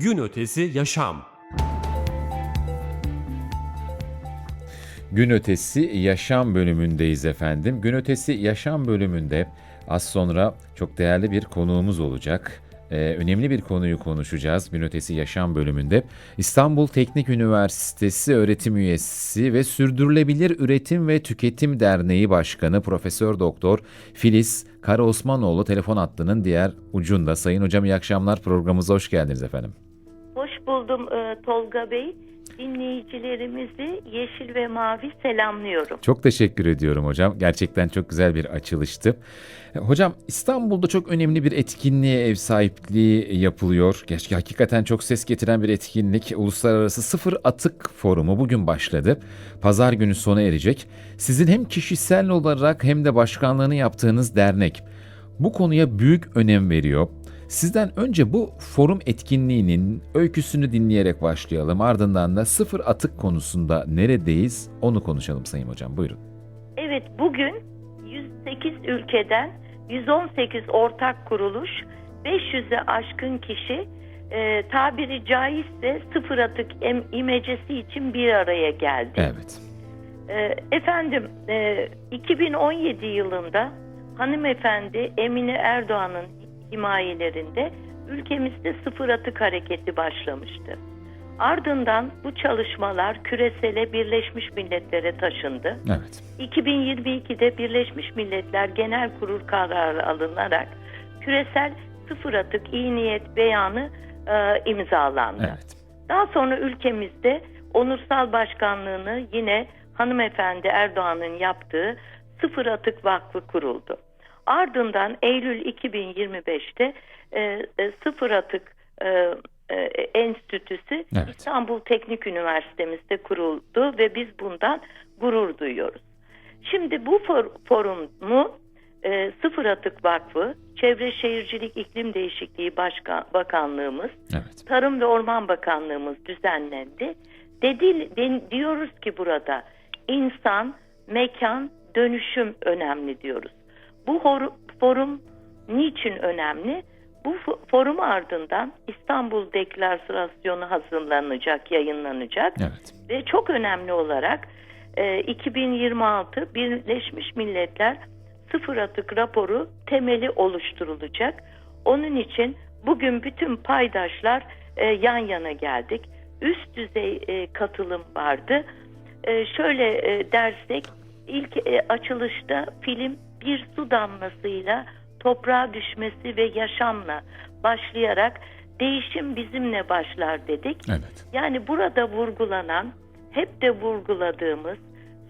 Gün ötesi yaşam. Gün ötesi yaşam bölümündeyiz efendim. Gün ötesi yaşam bölümünde az sonra çok değerli bir konuğumuz olacak. Ee, önemli bir konuyu konuşacağız gün ötesi yaşam bölümünde. İstanbul Teknik Üniversitesi öğretim üyesi ve Sürdürülebilir Üretim ve Tüketim Derneği Başkanı Profesör Doktor Filiz Karaosmanoğlu telefon hattının diğer ucunda. Sayın hocam iyi akşamlar programımıza hoş geldiniz efendim. Buldum e, Tolga Bey. Dinleyicilerimizi yeşil ve mavi selamlıyorum. Çok teşekkür ediyorum hocam. Gerçekten çok güzel bir açılıştı. Hocam İstanbul'da çok önemli bir etkinliğe ev sahipliği yapılıyor. Gerçi hakikaten çok ses getiren bir etkinlik. Uluslararası Sıfır Atık Forumu bugün başladı. Pazar günü sona erecek. Sizin hem kişisel olarak hem de başkanlığını yaptığınız dernek bu konuya büyük önem veriyor. Sizden önce bu forum etkinliğinin öyküsünü dinleyerek başlayalım. Ardından da sıfır atık konusunda neredeyiz onu konuşalım Sayın Hocam. Buyurun. Evet bugün 108 ülkeden 118 ortak kuruluş, 500'e aşkın kişi e, tabiri caizse sıfır atık em, imecesi için bir araya geldi. Evet. E, efendim e, 2017 yılında hanımefendi Emine Erdoğan'ın himayelerinde ülkemizde sıfır atık hareketi başlamıştı. Ardından bu çalışmalar küresele Birleşmiş Milletler'e taşındı. Evet. 2022'de Birleşmiş Milletler Genel Kurul kararı alınarak küresel sıfır atık iyi niyet beyanı e, imzalandı. Evet. Daha sonra ülkemizde onursal başkanlığını yine hanımefendi Erdoğan'ın yaptığı Sıfır Atık Vakfı kuruldu. Ardından Eylül 2025'te e, e, Sıfır Atık e, e, Enstitüsü Evet. İstanbul Teknik Üniversitemizde kuruldu ve biz bundan gurur duyuyoruz. Şimdi bu for- forumu e, Sıfır Atık Vakfı, Çevre Şehircilik İklim Değişikliği Başkan Bakanlığımız, Evet. Tarım ve Orman Bakanlığımız düzenlendi. Dedi, den- diyoruz ki burada insan, mekan, dönüşüm önemli diyoruz. Bu forum niçin önemli? Bu fo- forum ardından İstanbul Deklarasyonu hazırlanacak, yayınlanacak Evet. ve çok önemli olarak e, 2026 Birleşmiş Milletler Sıfır Atık raporu temeli oluşturulacak. Onun için bugün bütün paydaşlar e, yan yana geldik. Üst düzey e, katılım vardı. E, şöyle e, dersek ilk e, açılışta film bir su damlasıyla toprağa düşmesi ve yaşamla başlayarak değişim bizimle başlar dedik. Evet. Yani burada vurgulanan, hep de vurguladığımız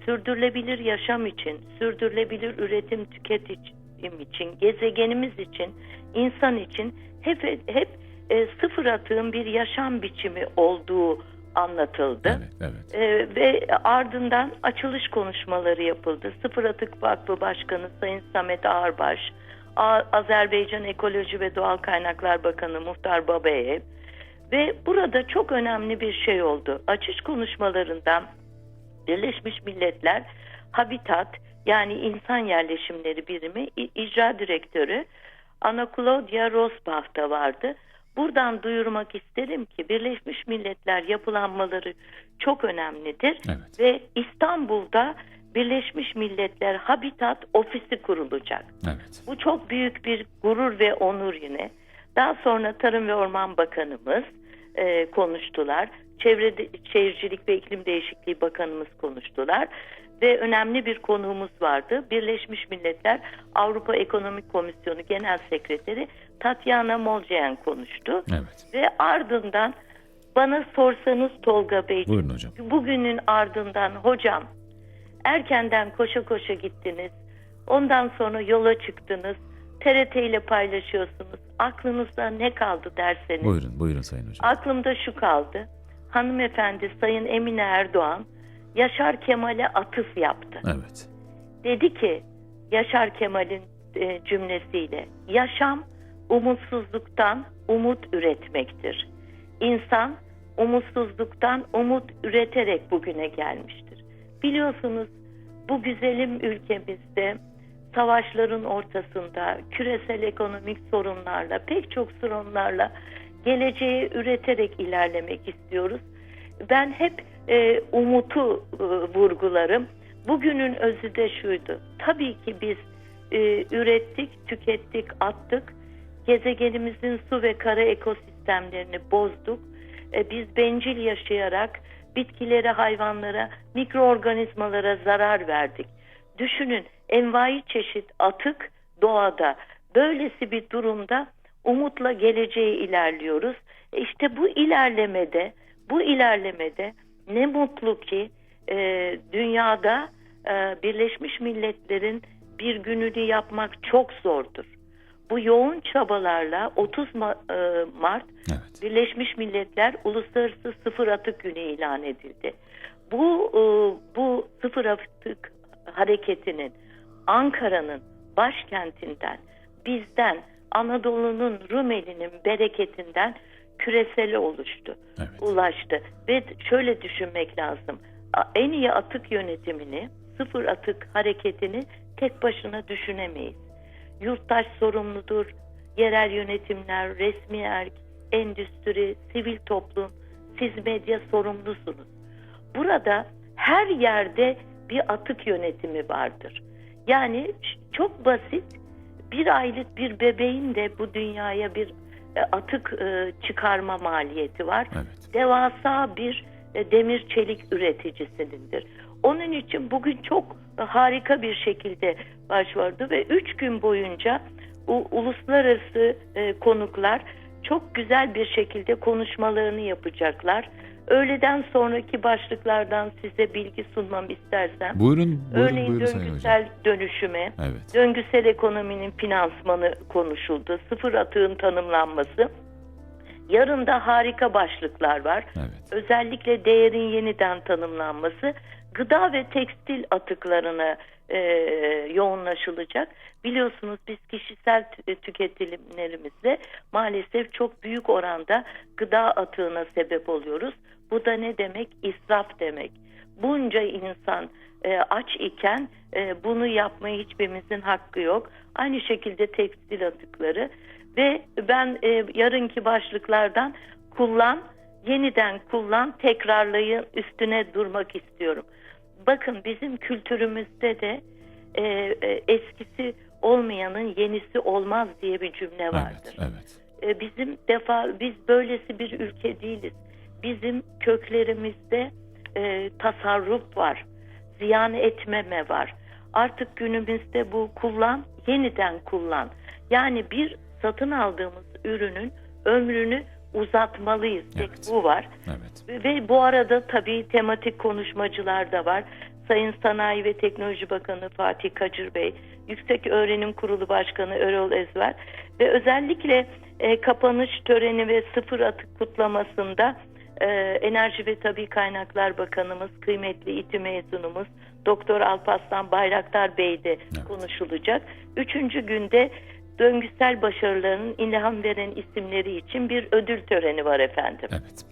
sürdürülebilir yaşam için, sürdürülebilir üretim tüketim için, gezegenimiz için, insan için hep hep e, sıfır atığın bir yaşam biçimi olduğu anlatıldı. Evet. Evet. Ee, ve ardından açılış konuşmaları yapıldı. Sıfır Atık Vakfı Başkanı Sayın Samet Ağarbaş, A- Azerbaycan Ekoloji ve Doğal Kaynaklar Bakanı Muhtar Babaev ve burada çok önemli bir şey oldu. Açış konuşmalarından Birleşmiş Milletler Habitat yani insan yerleşimleri birimi icra direktörü Ana Claudia Rosbach da vardı. Buradan duyurmak isterim ki Birleşmiş Milletler yapılanmaları çok önemlidir Evet. ve İstanbul'da Birleşmiş Milletler Habitat Ofisi kurulacak. Evet. Bu çok büyük bir gurur ve onur yine. Daha sonra Tarım ve Orman Bakanımız e, konuştular. Çevre Şehircilik ve İklim Değişikliği Bakanımız konuştular. Ve önemli bir konuğumuz vardı. Birleşmiş Milletler Avrupa Ekonomik Komisyonu Genel Sekreteri Tatyana Molceyan konuştu. Evet. Ve ardından bana sorsanız Tolga Bey, Buyurun hocam. bugünün ardından hocam erkenden koşa koşa gittiniz. Ondan sonra yola çıktınız. TRT ile paylaşıyorsunuz. Aklınızda ne kaldı derseniz. Buyurun. Buyurun Sayın Hocam. Aklımda şu kaldı. Hanımefendi Sayın Emine Erdoğan Yaşar Kemal'e atıf yaptı. Evet. Dedi ki Yaşar Kemal'in e, cümlesiyle yaşam umutsuzluktan umut üretmektir. İnsan umutsuzluktan umut üreterek bugüne gelmiştir. Biliyorsunuz bu güzelim ülkemizde savaşların ortasında küresel ekonomik sorunlarla pek çok sorunlarla geleceği üreterek ilerlemek istiyoruz. Ben hep e, umutu e, vurgularım. Bugünün özü de şuydu. Tabii ki biz e, ürettik, tükettik, attık. Gezegenimizin su ve kara ekosistemlerini bozduk. E, biz bencil yaşayarak bitkilere, hayvanlara, mikroorganizmalara zarar verdik. Düşünün envai çeşit atık doğada. Böylesi bir durumda umutla geleceğe ilerliyoruz. E İşte bu ilerlemede, bu ilerlemede ne mutlu ki e, dünyada e, Birleşmiş Milletler'in bir gününü yapmak çok zordur. Bu yoğun çabalarla 30 Ma- e, Mart Evet. Birleşmiş Milletler Uluslararası Sıfır Atık Günü ilan edildi. Bu e, bu sıfır atık hareketinin Ankara'nın başkentinden bizden Anadolu'nun Rumeli'nin bereketinden küresele oluştu, Evet. ulaştı. Ve şöyle düşünmek lazım. En iyi atık yönetimini, sıfır atık hareketini tek başına düşünemeyiz. Yurttaş sorumludur, yerel yönetimler, resmi erk, endüstri, sivil toplum, siz medya sorumlusunuz. Burada her yerde bir atık yönetimi vardır. Yani çok basit bir aylık bir bebeğin de bu dünyaya bir e, atık e, çıkarma maliyeti var. Evet. Devasa bir e, demir çelik üreticisindir. Onun için bugün çok harika bir şekilde başvurdu ve üç gün boyunca u- uluslararası e, konuklar çok güzel bir şekilde konuşmalarını yapacaklar. Öğleden sonraki başlıklardan size bilgi sunmam istersem. Buyurun, buyurun, Örneğin buyurun Sayın Hocam. döngüsel dönüşüme, Evet. döngüsel ekonominin finansmanı konuşuldu. Sıfır atığın tanımlanması. Yarın da harika başlıklar var. Evet. Özellikle değerin yeniden tanımlanması, gıda ve tekstil atıklarına e, yoğunlaşılacak. Biliyorsunuz biz kişisel tü- tüketimlerimizle maalesef çok büyük oranda gıda atığına sebep oluyoruz. Bu da ne demek? İsraf demek. Bunca insan e, aç iken e, bunu yapmaya hiçbirimizin hakkı yok. Aynı şekilde tekstil atıkları ve ben e, yarınki başlıklardan kullan, yeniden kullan, tekrarlayın üstüne durmak istiyorum. Bakın bizim kültürümüzde de e, e, eskisi olmayanın yenisi olmaz diye bir cümle vardır. Evet. Evet. E, bizim defa biz böylesi bir ülke değiliz. Bizim köklerimizde e, tasarruf var, ziyan etmeme var. Artık günümüzde bu kullan, yeniden kullan. Yani bir satın aldığımız ürünün ömrünü uzatmalıyız. Tek Evet. bu var. Evet. Ve bu arada tabii tematik konuşmacılar da var. Sayın Sanayi ve Teknoloji Bakanı Fatih Kacır Bey, Yüksek Öğrenim Kurulu Başkanı Erol Ezver ve özellikle e, kapanış töreni ve sıfır atık kutlamasında e, Enerji ve Tabi Kaynaklar Bakanımız, kıymetli İTÜ mezunumuz Doktor Alparslan Bayraktar Bey de konuşulacak. Üçüncü günde döngüsel başarılarının ilham veren isimleri için bir ödül töreni var efendim. Evet.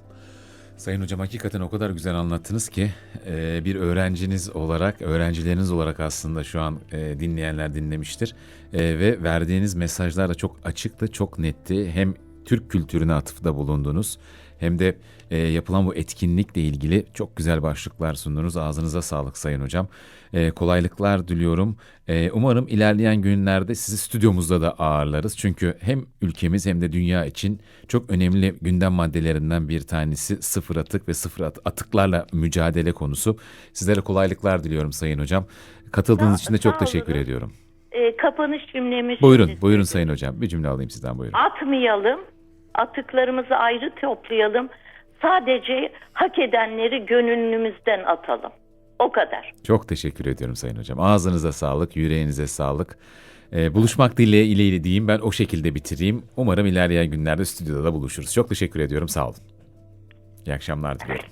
Sayın Hocam hakikaten o kadar güzel anlattınız ki e, bir öğrenciniz olarak, öğrencileriniz olarak aslında şu an e, dinleyenler dinlemiştir. E, ve verdiğiniz mesajlar da çok açıktı, çok netti. Hem Türk kültürüne atıfta bulundunuz hem de e, yapılan bu etkinlikle ilgili çok güzel başlıklar sundunuz. Ağzınıza sağlık Sayın Hocam. E, kolaylıklar diliyorum. E, umarım ilerleyen günlerde sizi stüdyomuzda da ağırlarız. Çünkü hem ülkemiz hem de dünya için çok önemli gündem maddelerinden bir tanesi sıfır atık ve sıfır at- atıklarla mücadele konusu. Sizlere kolaylıklar diliyorum Sayın Hocam. Katıldığınız Sağ- için de çok teşekkür olun. ediyorum. E, kapanış cümlemiz Buyurun, buyurun. Sayın Hocam. Bir cümle alayım sizden buyurun. Atmayalım, atıklarımızı ayrı toplayalım. Sadece hak edenleri gönlümüzden atalım. O kadar. Çok teşekkür ediyorum Sayın Hocam. Ağzınıza sağlık, yüreğinize sağlık. Ee, buluşmak dileğiyle diyeyim ben o şekilde bitireyim. Umarım ilerleyen günlerde stüdyoda da buluşuruz. Çok teşekkür ediyorum. Sağ olun. İyi akşamlar diliyorum.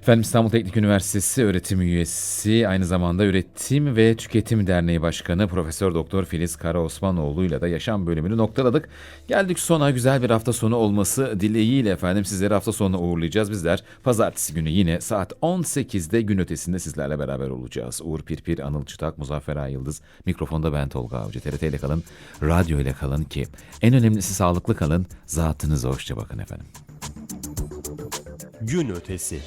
Efendim İstanbul Teknik Üniversitesi öğretim üyesi, aynı zamanda Üretim ve Tüketim Derneği Başkanı Profesör Doktor Filiz Karaosmanoğlu ile de yaşam bölümünü noktaladık. Geldik sona güzel bir hafta sonu olması dileğiyle efendim sizleri hafta sonuna uğurlayacağız. Bizler pazartesi günü yine saat 18'de gün ötesinde sizlerle beraber olacağız. Uğur Pirpir, Anıl Çıtak, Muzaffer Ay Yıldız, mikrofonda ben Tolga Avcı. TRT ile kalın, radyo ile kalın ki en önemlisi sağlıklı kalın, zatınıza hoşça bakın efendim. Gün ötesi.